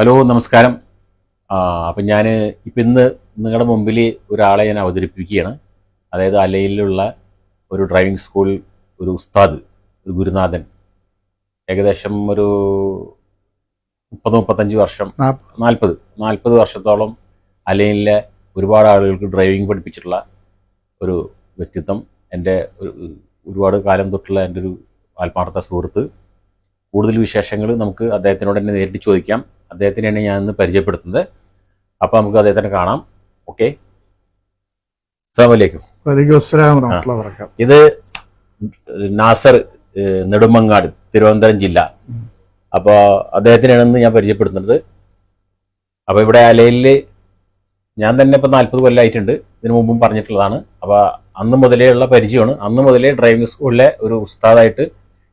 Hello നമസ്കാരം. അപ്പം ഞാൻ ഇപ്പം ഇന്ന് നിങ്ങളുടെ മുമ്പിൽ ഒരാളെ ഞാൻ അവതരിപ്പിക്കുകയാണ്. അതായത് അലയിലുള്ള ഒരു ഡ്രൈവിംഗ് സ്കൂൾ ഒരു ഉസ്താദ് ഒരു ഗുരുനാഥൻ. ഏകദേശം ഒരു മുപ്പത് മുപ്പത്തഞ്ച് വർഷം. നാൽപ്പത്. നാൽപ്പത് വർഷത്തോളം അലയിലെ ഒരുപാട് ആളുകൾക്ക് ഡ്രൈവിംഗ് പഠിപ്പിച്ചിട്ടുള്ള ഒരു വ്യക്തിത്വം. എന്റെ ഒരു ഒരുപാട് കാലം തൊട്ടുള്ള എന്റെ ഒരു ആത്മാർത്ഥ സുഹൃത്ത്. കൂടുതൽ വിശേഷങ്ങൾ നമുക്ക് അദ്ദേഹത്തിനോട് തന്നെ നേരിട്ട് ചോദിക്കാം. അദ്ദേഹത്തിനെയാണ് ഞാൻ ഇന്ന് പരിചയപ്പെടുത്തുന്നത്. അപ്പോൾ നമുക്ക് അദ്ദേഹത്തിനെ കാണാം. ഓക്കെ. അസ്സാമലൈക്കും ഇത് നാസർ നെടുമങ്ങാട് തിരുവനന്തപുരം ജില്ല. അപ്പോൾ അദ്ദേഹത്തിനാണ് ഇന്ന് ഞാൻ പരിചയപ്പെടുത്തുന്നത്. അപ്പോൾ ഇവിടെ അലയിൽ ഞാൻ തന്നെ ഇപ്പോൾ നാൽപ്പത് കൊല്ലമായിട്ടുണ്ട് ഇതിനു മുമ്പും പറഞ്ഞിട്ടുള്ളതാണ്. അപ്പോൾ അന്ന് മുതലേ ഉള്ള പരിചയമാണ്. അന്ന് മുതലേ ഡ്രൈവിംഗ് സ്കൂളിലെ ഒരു ഉസ്താദായിട്ട്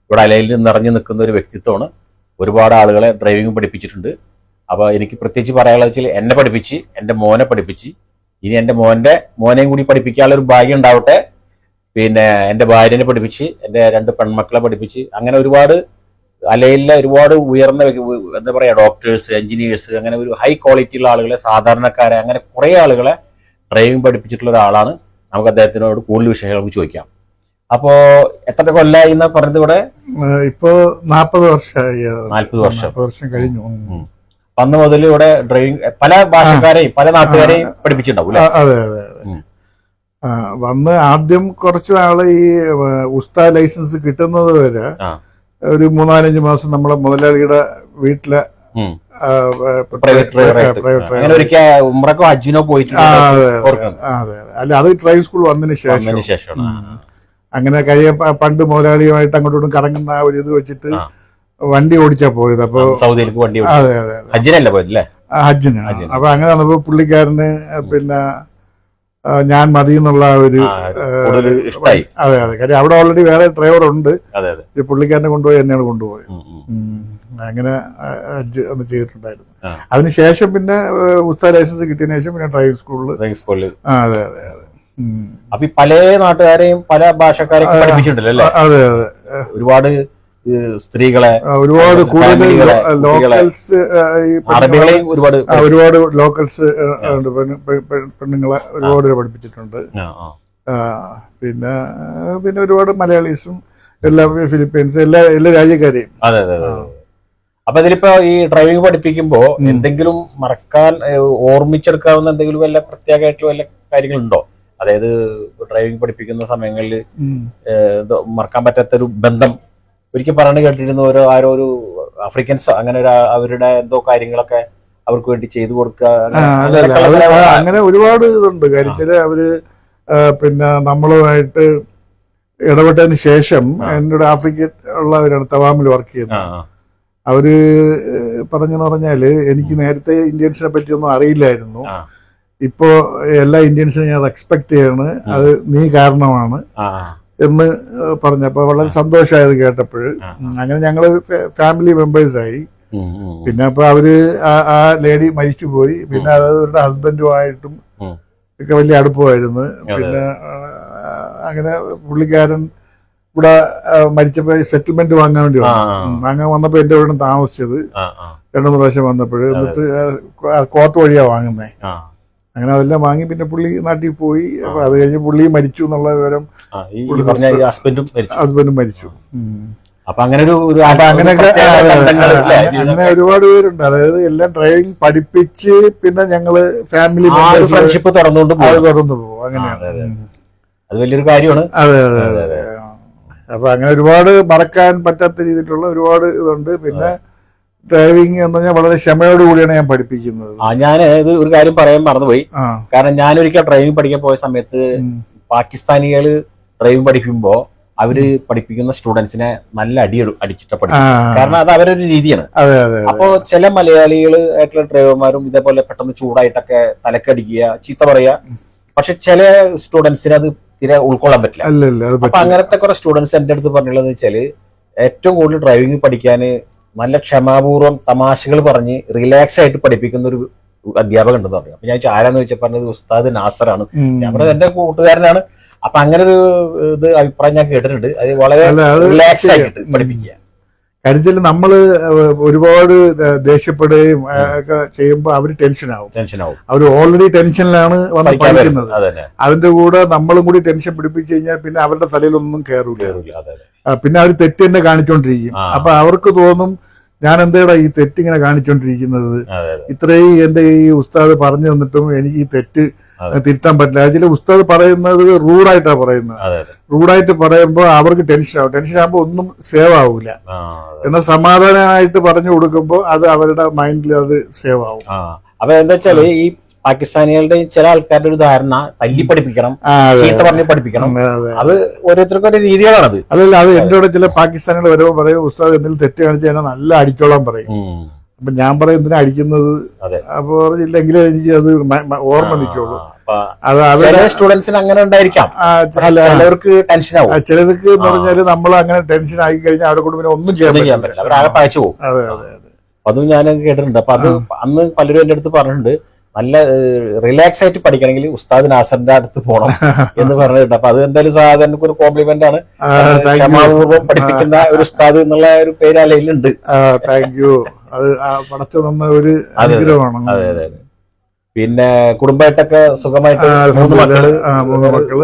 ഇവിടെ അലയിൽ നിറഞ്ഞു നിൽക്കുന്ന ഒരു വ്യക്തിത്വമാണ്. ഒരുപാട് ആളുകളെ ഡ്രൈവിംഗ് പഠിപ്പിച്ചിട്ടുണ്ട്. അപ്പോൾ എനിക്ക് പ്രത്യേകിച്ച് പറയാനുള്ളത് വെച്ചാൽ എന്നെ പഠിപ്പിച്ച് എന്റെ മോനെ പഠിപ്പിച്ച് ഇനി എന്റെ മോന്റെ മോനെയും കൂടി പഠിപ്പിക്കാനുള്ള ഒരു ഭാഗ്യം ഉണ്ടാവട്ടെ. പിന്നെ എന്റെ ഭാര്യനെ പഠിപ്പിച്ച് എന്റെ രണ്ട് പെൺമക്കളെ പഠിപ്പിച്ച് അങ്ങനെ ഒരുപാട് അലയിലെ ഒരുപാട് ഉയർന്ന എന്താ പറയുക ഡോക്ടേഴ്സ് എഞ്ചിനീയേഴ്സ് അങ്ങനെ ഒരു ഹൈ ക്വാളിറ്റി ഉള്ള ആളുകളെ സാധാരണക്കാരെ അങ്ങനെ കുറേ ആളുകളെ ഡ്രൈവിംഗ് പഠിപ്പിച്ചിട്ടുള്ള ഒരാളാണ്. നമുക്ക് അദ്ദേഹത്തിനോട് കൂടുതൽ വിഷയങ്ങൾ നമുക്ക് ചോദിക്കാം. അപ്പോൾ എത്ര കൊല്ലായി എന്ന് പറഞ്ഞത് ഇവിടെ? ഇപ്പോ നാപ്പത് വർഷമായി. നാൽപ്പത് വർഷം. വർഷം കഴിഞ്ഞു. അന്ന് മുതൽ ഇവിടെ ഡ്രൈവിംഗ് പല ഭാഷക്കാരെയും പല നാട്ടുകാരെയും പഠിപ്പിച്ചിട്ടുണ്ടാവും അതെ അതെ അതെ. വന്ന് ആദ്യം കുറച്ച് നാൾ ഈ ഉസ്താ ലൈസൻസ് കിട്ടുന്നത് വരെ ഒരു മൂന്നാലഞ്ച് മാസം നമ്മളെ മുതലാളിയുടെ വീട്ടിലെ അല്ല അത് ഡ്രൈവിംഗ് സ്കൂൾ വന്നതിന് ശേഷം. അങ്ങനെ കൈ പണ്ട് മുതലാളിയുമായിട്ട് അങ്ങോട്ടും കറങ്ങുന്ന ആ ഒരു ഇത് വെച്ചിട്ട് വണ്ടി ഓടിച്ചാ പോയത്. അപ്പൊ സൗദിയിലേക്ക് വണ്ടി. അതെ അതെ ഹജ്ജിനല്ല പോയത് ആ, ഹജ്ജിന്. അപ്പൊ അങ്ങനെ വന്നപ്പോ പുള്ളിക്കാരന് പിന്നെ ഞാൻ മതി എന്നുള്ള ഒരു അതെ അതെ. കാര്യം അവിടെ ഓൾറെഡി വേറെ ഡ്രൈവർ ഉണ്ട്. ഈ പുള്ളിക്കാരനെ കൊണ്ടുപോയി എന്നെയാണ് കൊണ്ടുപോയത്. അങ്ങനെ ഹജ്ജ് ഒന്ന് ചെയ്തിട്ടുണ്ടായിരുന്നു. അതിനുശേഷം പിന്നെ ഉസ്താ ലൈസൻസ് കിട്ടിയതിനു ശേഷം പിന്നെ ഡ്രൈവിംഗ് സ്കൂളിൽ ഡ്രൈവിംഗ് സ്കൂളിൽ അതെ അതെ അതെ. അപ്പൊ ഈ പല നാട്ടുകാരെയും പല ഭാഷക്കാരെയും പഠിപ്പിച്ചിട്ടുണ്ടല്ലോ അല്ലേ? അതെ അതെ. ഒരുപാട് സ്ത്രീകളെ ഒരുപാട് കൂടുതൽ ലോക്കൽസ് അറബികളെയും ഒരുപാട് ഒരുപാട് ലോക്കൽസ് പെണ്ണുങ്ങളെ ഒരുപാട് പഠിപ്പിച്ചിട്ടുണ്ട്. പിന്നെ പിന്നെ ഒരുപാട് മലയാളീസും എല്ലാ ഫിലിപ്പീൻസ് എല്ലാ എല്ലാ രാജ്യക്കാരെയും. അതെ അതെ അപ്പൊ ഇതിലിപ്പോ ഈ ഡ്രൈവിംഗ് പഠിപ്പിക്കുമ്പോ എന്തെങ്കിലും മറക്കാൻ ഓർമ്മിച്ചെടുക്കാവുന്ന എന്തെങ്കിലും വല്ല പ്രത്യേകമായിട്ടുള്ള വല്ല കാര്യങ്ങളുണ്ടോ? അതായത് ഡ്രൈവിംഗ് പഠിപ്പിക്കുന്ന സമയങ്ങളിൽ. മറക്കാൻ പറ്റാത്ത ഒരു ബന്ധം ഒരിക്കൽ പറഞ്ഞു കേട്ടിരുന്നു ഓരോ ആരോ ഒരു ആഫ്രിക്കൻസ് അങ്ങനെ ഒരു അവരുടെ എന്തോ കാര്യങ്ങളൊക്കെ അവർക്ക് വേണ്ടി ചെയ്തു കൊടുക്കുക അങ്ങനെ- ഒരുപാട് ഇതുണ്ട്. കാര്യത്തിൽ അവർ പിന്നെ നമ്മളുമായിട്ട് ഇടപെട്ടതിന് ശേഷം എന്നോട് ആഫ്രിക്ക ഉള്ളവരാണ് തവാമിൽ വർക്ക് ചെയ്യുന്നത്. അവർ പറഞ്ഞെന്ന് പറഞ്ഞാൽ എനിക്ക് നേരത്തെ ഇന്ത്യൻസിനെ പറ്റിയൊന്നും അറിയില്ലായിരുന്നു. ഇപ്പോ എല്ലാ ഇന്ത്യൻസിനും ഞാൻ റെസ്പെക്ട് ചെയ്യാണ്. അത് നീ കാരണമാണ്. എന്ന് പറഞ്ഞപ്പോ വളരെ സന്തോഷമായത് കേട്ടപ്പോൾ അങ്ങനെ ഞങ്ങൾ ഫാമിലി മെമ്പേഴ്സ് ആയി ഉം, ഉം, ഉം. പിന്നെ അപ്പൊ അവർ ആ- ലേഡി മരിച്ചു പോയി പിന്നെ അത് അവരുടെ ഹസ്ബൻഡുമായിട്ടും. ഒക്കെ വലിയ അടുപ്പമായിരുന്നു. പിന്നെ അങ്ങനെ പുള്ളിക്കാരൻ ഇവിടെ മരിച്ചപ്പോ സെറ്റിൽമെന്റ് വാങ്ങാൻ വേണ്ടി വാങ്ങാൻ വന്നപ്പോ എന്റെ ഇവിടെ താമസിച്ചത്. രണ്ടു മൂന്ന് പ്രാവശ്യം വന്നപ്പോഴ് എന്നിട്ട് കോർട്ട് വഴിയാ വാങ്ങുന്നേ. അങ്ങനെ അതെല്ലാം വാങ്ങി പിന്നെ പുള്ളി നാട്ടിൽ പോയി. അപ്പൊ അത് കഴിഞ്ഞ് പുള്ളി മരിച്ചു എന്നുള്ള വിവരം ഹസ്ബൻഡും മരിച്ചു. അപ്പൊ അങ്ങനെ ഒരു അങ്ങനെയൊക്കെ അങ്ങനെ- ഒരുപാട് പേരുണ്ട്. അതായത് എല്ലാം ഡ്രൈവിംഗ് പഠിപ്പിച്ച് പിന്നെ ഞങ്ങൾ ഫാമിലി ഫ്രണ്ട്ഷിപ്പ് തുറന്നുകൊണ്ട് അത് പോകും. പോകും. അങ്ങനെയാണ്. അത് വലിയൊരു കാര്യമാണ്. അതെ അതെ അതെ അപ്പൊ അങ്ങനെ ഒരുപാട് മറക്കാൻ പറ്റാത്ത രീതിയിലുള്ള ഒരുപാട് ഇതുണ്ട്. പിന്നെ ഡ്രൈവിംഗ് എന്ന് പറഞ്ഞാൽ വളരെ ക്ഷമയോട് കൂടിയാണ് ഞാൻ പഠിപ്പിക്കുന്നത്. ആ ഞാൻ ഇത് ഒരു കാര്യം പറയാൻ മറന്നുപോയി. കാരണം ഞാൻ ഒരിക്കൽ ഡ്രൈവിംഗ് പഠിക്കാൻ പോയ സമയത്ത്. പാകിസ്ഥാനികൾ ഡ്രൈവിംഗ് പഠിക്കുമ്പോ അവർ പഠിപ്പിക്കുന്ന സ്റ്റുഡൻസിനെ നല്ല അടി അടിച്ചിട്ട് പഠിക്കും കാരണം അത് അവരൊരു രീതിയാണ്. അപ്പോ ചില മലയാളികൾ ആയിട്ടുള്ള ഡ്രൈവർമാരും ഇതേപോലെ പെട്ടെന്ന് ചൂടായിട്ടൊക്കെ തലക്കടിക്കുക ചീത്ത പറയുക. പക്ഷെ ചില സ്റ്റുഡൻസിന് അത് തീരെ ഉൾക്കൊള്ളാൻ പറ്റില്ല. അപ്പൊ അങ്ങനത്തെ കുറെ സ്റ്റുഡൻസ് എന്റെ അടുത്ത് പറഞ്ഞുള്ളത് വെച്ചാൽ ഏറ്റവും കൂടുതൽ ഡ്രൈവിംഗ് പഠിക്കാന് നല്ല ക്ഷമാപൂർവം തമാശകൾ പറഞ്ഞ് റിലാക്സ് ആയിട്ട് പഠിപ്പിക്കുന്ന ഒരു അധ്യാപകൻ ഉണ്ടെന്ന് പറഞ്ഞു. അപ്പൊ ഞാൻ ആരാന്ന് ചോദിച്ചാൽ പറഞ്ഞത് ഉസ്താദ് നാസറാണ്. ഞാൻ പറഞ്ഞത് എന്റെ കൂട്ടുകാരനാണ്. അപ്പൊ അങ്ങനെ ഒരു ഇത് അഭിപ്രായം ഞാൻ കേട്ടിട്ടുണ്ട്. അത് വളരെ റിലാക്സ് ആയിട്ട് പഠിപ്പിക്കുക. കാര്യം നമ്മൾ ഒരുപാട് ദേഷ്യപ്പെടുകയും ഒക്കെ ചെയ്യുമ്പോൾ അവർ ടെൻഷനാവും. ടെൻഷൻ ആവും അവർ ഓൾറെഡി ടെൻഷനിലാണ് വന്ന് പഠിക്കുന്നത്. അതിന്റെ കൂടെ നമ്മളും കൂടി ടെൻഷൻ പിടിപ്പിച്ചു കഴിഞ്ഞാൽ പിന്നെ അവരുടെ തലയിലൊന്നും കയറൂല പിന്നെ അവർ തെറ്റ് തന്നെ കാണിച്ചോണ്ടിരിക്കും. ആ. അപ്പൊ അവർക്ക് തോന്നും ഞാൻ എന്തേടാ ഈ തെറ്റ് ഇങ്ങനെ കാണിച്ചോണ്ടിരിക്കുന്നത് ഇത്രയും എന്റെ ഈ ഉസ്താദ് പറഞ്ഞു തന്നിട്ടും എനിക്ക് ഈ തെറ്റ്. തിരുത്താൻ പറ്റില്ല. അതിൽ ഉസ്താദ് പറയുന്നത് റൂഡായിട്ടാണ് പറയുന്നത്. റൂഡായിട്ട് പറയുമ്പോൾ അവർക്ക് ടെൻഷൻ ആവും ടെൻഷൻ ആകുമ്പോൾ ഒന്നും സേവ് ആവൂല. എന്നാൽ സമാധാനമായിട്ട് പറഞ്ഞു കൊടുക്കുമ്പോൾ അത് അവരുടെ മൈൻഡിൽ അത് സേവ് ആവും അപ്പൊ എന്താ വെച്ചാൽ ഈ പാകിസ്ഥാനികളുടെ ചില ആൾക്കാരുടെ ഒരു ധാരണ തല്ലി പഠിപ്പിക്കണം. ചീത്ത പറഞ്ഞ് പഠിപ്പിക്കണം. അതെ, ഓരോരുത്തർക്കും ഒരു രീതികളാണത്. അതല്ല അത് എന്റെ കൂടെ ചില പാകിസ്ഥാനികൾ വരുമ്പോൾ പറയും ഉസ്താദ് എന്തെങ്കിലും തെറ്റ് കാണിച്ചു കഴിഞ്ഞാൽ നല്ല അടിച്ചോളാൻ പറയും. അപ്പൊ ഞാൻ പറയും എന്തിനാ അടിക്കുന്നത്. അപ്പൊ പറഞ്ഞില്ലെങ്കിലേ എനിക്ക് അത് ഓർമ്മ നിൽക്കുള്ളൂ സ്റ്റുഡൻസിന് അങ്ങനെ ഉണ്ടായിരിക്കാം. ചിലവർക്ക് ടെൻഷൻ ആവും. ചിലർക്ക് എന്ന് പറഞ്ഞാൽ നമ്മൾ അങ്ങനെ ടെൻഷൻ ആയി കഴിഞ്ഞാൽ അവരെ കൊണ്ട് പിന്നെ ഒന്നും ചെയ്യാൻ പറ്റില്ല. പഴച്ചു പോകും. അതെ അതെ അതും. ഞാൻ കേട്ടിട്ടുണ്ട്. അപ്പൊ അത് അന്ന് പലരും എന്റെ അടുത്ത് പറഞ്ഞിട്ടുണ്ട്. നല്ല റിലാക്സ് ആയിട്ട് പഠിക്കണമെങ്കിൽ ഉസ്താദ് നാസറിന്റെ അടുത്ത് പോകണം എന്ന് പറഞ്ഞിട്ടുണ്ട്. അപ്പൊ അത് എന്തായാലും സാധാരണ ഒരു കോംപ്ലിമെന്റ് ആണ്. ക്ഷമാപൂർവം പഠിപ്പിക്കുന്ന ഒരു ഉസ്താദ് എന്നുള്ള ഒരു പേര് അലയിലുണ്ട്. ആ താങ്ക് യു അത് ആ പടച്ചു തന്ന ഒരു അനുഗ്രഹമാണ്. അതെ അതെ പിന്നെ കുടുംബമായിട്ടൊക്കെ സുഖമായിട്ട് മൂന്ന് മക്കൾ. മൂന്ന് മക്കൾ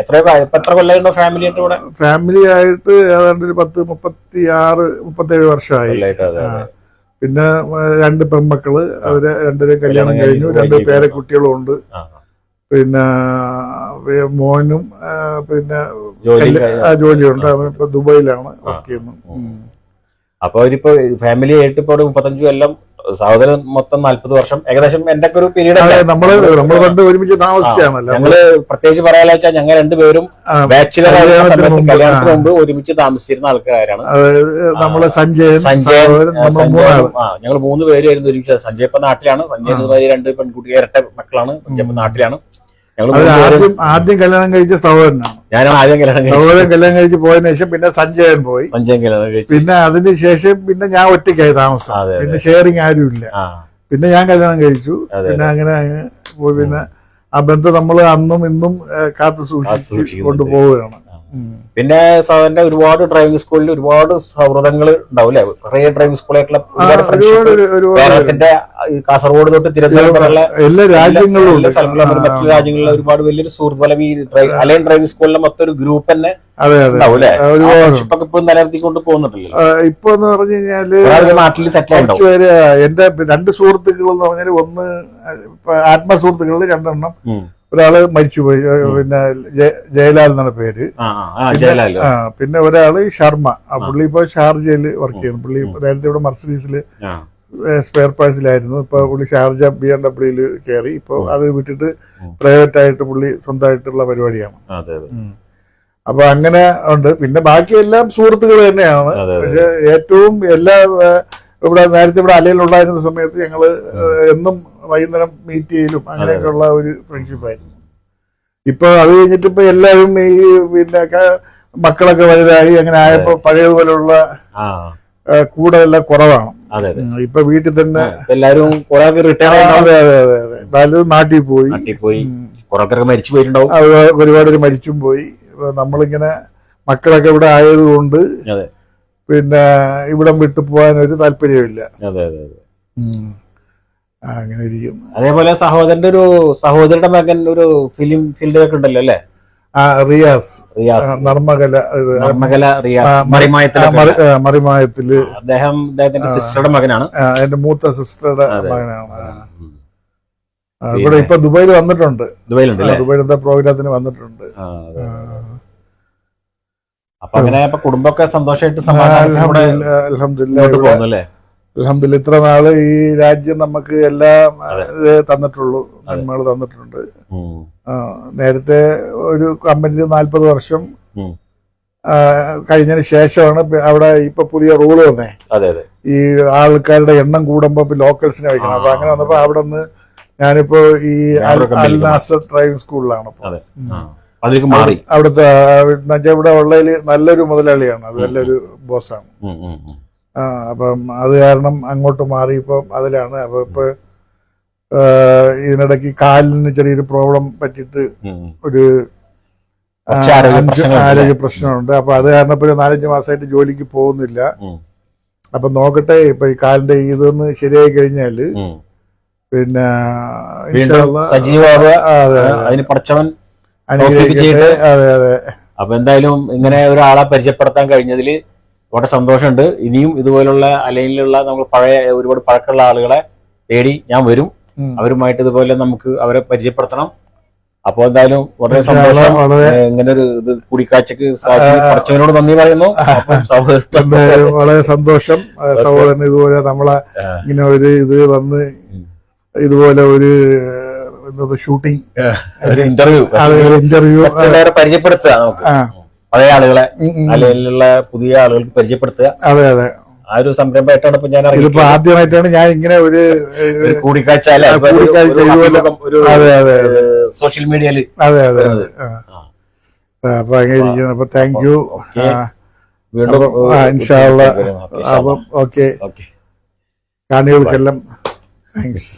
എത്രയോ എത്ര ഫാമിലി ആയിട്ട് ഫാമിലി ആയിട്ട് ഏതാണ്ട് ഒരു പത്ത് മുപ്പത്തി ആറ് മുപ്പത്തേഴ് വർഷമായി. പിന്നെ രണ്ട് പെൺമക്കൾ അവർ രണ്ടുപേരും കല്യാണം കഴിഞ്ഞു രണ്ട് പേരക്കുട്ടികളുണ്ട്. പേരക്കുട്ടികളും ഉണ്ട് പിന്നെ മോനും പിന്നെ ജോലിയുണ്ട്. അവൻ ഇപ്പൊ ദുബായിലാണ് വർക്ക് ചെയ്യുന്നത്. അപ്പൊ അവരിപ്പോ ഫാമിലി ആയിട്ട് ഇപ്പൊ മുപ്പത്തഞ്ചു കൊല്ലം സഹോദരൻ മൊത്തം നാല്പത് വർഷം. ഏകദേശം എന്റെ ഒക്കെ. ഒരു പീരീഡ് നമ്മൾ നമ്മൾ പണ്ട് ഒരുമിച്ച് താമസിച്ചാണല്ലോ. ഞങ്ങൾ പ്രത്യേകിച്ച് പറയാനുള്ള വെച്ചാൽ ഞങ്ങൾ രണ്ടുപേരും ബാച്ചിലർ കല്യാണത്തിന് മുമ്പ്, ഒരുമിച്ച് താമസിച്ചിരുന്ന ആൾക്കാരാണ് നമ്മൾ സഞ്ജയൻ സഞ്ജയൻ ഞങ്ങൾ മൂന്ന് പേരായിരുന്നു ഒരുമിച്ച്. സഞ്ജയ് ഇപ്പൊ നാട്ടിലാണ്. സഞ്ജയ് രണ്ട് പെൺകുട്ടി ഇരട്ട മക്കളാണ്. സഞ്ജയ് നാട്ടിലാണ്. അത് ആദ്യം ആദ്യം കല്യാണം കഴിച്ച സഹോദരനാണ്. ഞാൻ ആദ്യം കല്യാണം സഹോദരൻ കല്യാണം കഴിച്ച് പോയതിനു ശേഷം പിന്നെ സഞ്ജയൻ പോയി. സഞ്ജയൻ കല്യാണം കഴിച്ചു. പിന്നെ അതിന് ശേഷം പിന്നെ ഞാൻ ഒറ്റയ്ക്കായി താമസം. പിന്നെ ഷെയറിങ് ആരും ഇല്ല. പിന്നെ ഞാൻ കല്യാണം കഴിച്ചു. പിന്നെ അങ്ങനെ പോയി. പിന്നെ ആ ബന്ധം നമ്മൾ അന്നും ഇന്നും കാത്തു സൂക്ഷിച്ച്. കൊണ്ടുപോവുകയാണ്. പിന്നെ സാറിന്റെ ഒരുപാട് ഡ്രൈവിംഗ് സ്കൂളിൽ ഒരുപാട് സൗഹൃദങ്ങൾ ഉണ്ടാവും അല്ലെ കുറേ ഡ്രൈവിംഗ് സ്കൂളായിട്ടുള്ള കേരളത്തിന്റെ കാസർഗോഡ് തൊട്ട് തിരുവനന്തപുരം സ്ഥലങ്ങളിലും ഒരു മറ്റു രാജ്യങ്ങളിലെ ഒരുപാട് വലിയൊരു സുഹൃത്ത് ഫലം ഈ അലൈൻ ഡ്രൈവിംഗ് സ്കൂളിലെ മൊത്തം ഒരു ഗ്രൂപ്പ് തന്നെ അതെ അതെ. ഇപ്പൊ നിലനിർത്തിക്കൊണ്ട് പോകുന്നുണ്ടല്ലോ. ഇപ്പൊ എന്ന് പറഞ്ഞു കഴിഞ്ഞാൽ നാട്ടിൽ സെറ്റിൽ ഉണ്ടാവും എന്റെ രണ്ട് സുഹൃത്തുക്കൾ എന്ന് പറഞ്ഞാൽ ഒന്ന് ആത്മസുഹൃത്തുക്കളിൽ രണ്ടെണ്ണം. ഒരാൾ മരിച്ചുപോയി പിന്നെ ജയലാൽ എന്നാണ് പേര്. പിന്നെ ഒരാൾ ശർമ്മ. ആ പുള്ളി ഇപ്പൊ ഷാർജയിൽ വർക്ക് ചെയ്യുന്നു. പുള്ളി നേരത്തെ ഇവിടെ മർസിഡീസിൽ സ്പെയർ പാർട്സിലായിരുന്നു ഇപ്പൊ പുള്ളി ഷാർജ ബി എം ഡബ്ല്യൂയിൽ കയറി ഇപ്പൊ അത് വിട്ടിട്ട് പ്രൈവറ്റ് ആയിട്ട് പുള്ളി സ്വന്തമായിട്ടുള്ള പരിപാടിയാണ്. അപ്പൊ അങ്ങനെ ഉണ്ട്. പിന്നെ ബാക്കിയെല്ലാം സുഹൃത്തുക്കൾ തന്നെയാണ്. പക്ഷെ ഏറ്റവും എല്ലാ ഇവിടെ നേരത്തെ ഇവിടെ അലയിലുണ്ടായിരുന്ന സമയത്ത് ഞങ്ങൾ എന്നും വൈകുന്നേരം മീറ്റ് ചെയ്യലും അങ്ങനെയൊക്കെയുള്ള ഒരു ഫ്രണ്ട്ഷിപ്പ് ആയിരുന്നു. ഇപ്പൊ അത് കഴിഞ്ഞിട്ട് ഇപ്പൊ എല്ലാവരും ഈ പിന്നെ മക്കളൊക്കെ വലുതായി അങ്ങനെ ആയപ്പോ പഴയതുപോലുള്ള ആ. ഏ, കൂടെ എല്ലാം കുറവാണ് ഇപ്പൊ വീട്ടിൽ തന്നെ എല്ലാവരും പലരും നാട്ടിൽ പോയി. മരിച്ചു പോയിട്ടുണ്ടാവും. ഒരുപാട് പേര് മരിച്ചും പോയി. നമ്മളിങ്ങനെ മക്കളൊക്കെ ഇവിടെ ആയതുകൊണ്ട് പിന്നെ ഇവിടം വിട്ടു പോകാൻ ഒരു താല്പര്യമില്ല അങ്ങനെ ഇരിക്കുന്നു അതേപോലെ സഹോദരന്റെ ഒരു സഹോദരന്റെ മകൻ ഒരു ഫിലിം ഫീൽഡിലൊക്കെ ഉണ്ടല്ലോ അല്ലെ? ആ റിയാസ്. റിയാസ്. നർമ്മകല നർമ്മകല മറിമായത്തിൽ. അദ്ദേഹം അദ്ദേഹത്തിന്റെ സിസ്റ്ററുടെ മകനാണ്. എന്റെ മൂത്ത സിസ്റ്ററുടെ മകനാണ്. ഇവിടെ ഇപ്പൊ ദുബായിൽ വന്നിട്ടുണ്ട്. ദുബൈയിലുണ്ട് എന്താ പ്രോഗ്രാമത്തിന് വന്നിട്ടുണ്ട്. അപ്പൊ അങ്ങനെ കുടുംബമൊക്കെ സന്തോഷമായിട്ട് സമാധാനത്തോടെ അൽഹംദുലില്ലാ ഇത്ര നാൾ ഈ രാജ്യം നമുക്ക് എല്ലാം ഇത് തന്നിട്ടുള്ളൂ നന്മകൾ തന്നിട്ടുണ്ട്. നേരത്തെ ഒരു കമ്പനി നാൽപ്പത് വർഷം കഴിഞ്ഞതിന് ശേഷമാണ് അവിടെ ഇപ്പൊ പുതിയ റൂൾ വന്നേ. ഈ ആൾക്കാരുടെ എണ്ണം കൂടുമ്പോ ലോക്കൽസിനെ വയ്ക്കണം. അപ്പൊ. അങ്ങനെ വന്നപ്പോ അവിടെ നിന്ന് ഞാനിപ്പോ ഈ അൽനാസർ ഡ്രൈവിംഗ് സ്കൂളിലാണ് അവിടുത്തെ ഇവിടെ ഉള്ളതിൽ നല്ലൊരു മുതലാളിയാണ്. അത് നല്ലൊരു ബോസാണ്. അപ്പം അത് കാരണം അങ്ങോട്ട് മാറി ഇപ്പം അതിലാണ്. അപ്പം ഇപ്പോൾ ഇതിനിടയ്ക്ക് കാലിന് ചെറിയൊരു പ്രോബ്ലം പറ്റിയിട്ട്. ഒരു ആരോഗ്യ പ്രശ്നമുണ്ട് അപ്പൊ അത് കാരണം ഇപ്പൊ നാലഞ്ച് മാസമായിട്ട് ജോലിക്ക് പോകുന്നില്ല. അപ്പൊ നോക്കട്ടെ ഇപ്പൊ ഈ കാലിന്റെ ഇതൊന്ന് ശരിയായി കഴിഞ്ഞാൽ പിന്നെ അതെ. അതെ. അപ്പൊ എന്തായാലും ഇങ്ങനെ ഒരാളെ പരിചയപ്പെടുത്താൻ കഴിഞ്ഞതിൽ വളരെ സന്തോഷമുണ്ട്. ഇനിയും ഇതുപോലുള്ള അലൈനിലുള്ള നമ്മൾ പഴയ ഒരുപാട് പഴക്കമുള്ള ആളുകളെ തേടി ഞാൻ വരും. അവരുമായിട്ട് ഇതുപോലെ നമുക്ക് അവരെ പരിചയപ്പെടുത്തണം. അപ്പൊ എന്തായാലും വളരെ സന്തോഷം. ഇങ്ങനെ ഒരു ഇത് കൂടിക്കാഴ്ചക്ക് പഠിച്ചവനോട് നന്ദി പറയുന്നു. വളരെ സന്തോഷം. സഹോദരൻ ഇതുപോലെ നമ്മളെ ഇങ്ങനെ ഒരു ഇത് വന്ന് ഇതുപോലെ ഒരു ഷൂട്ടിംഗ് ഇന്റർവ്യൂ ഇന്റർവ്യൂ പരിചയപ്പെടുത്തുക നമുക്ക്. പഴയ ആളുകളെ. അലയിലുള്ള പുതിയ ആളുകൾക്ക് പരിചയപ്പെടുത്തുക. അതെ അതെ. ആ ഒരു സംരംഭമായിട്ടാണ് ഇപ്പൊ ഞാൻ ഇതിപ്പോ ആദ്യമായിട്ടാണ് ഞാൻ ഇങ്ങനെ ഒരു കൂടിക്കാഴ്ച സോഷ്യൽ മീഡിയയിൽ അതെ അതെ അപ്പൊ അങ്ങനെ ഇരിക്കുന്നു. അപ്പൊ താങ്ക് യു. വീണ്ടും ഇൻഷാല്ല അപ്പം ഓക്കെ. കാണികൾക്കെല്ലാം താങ്ക്സ്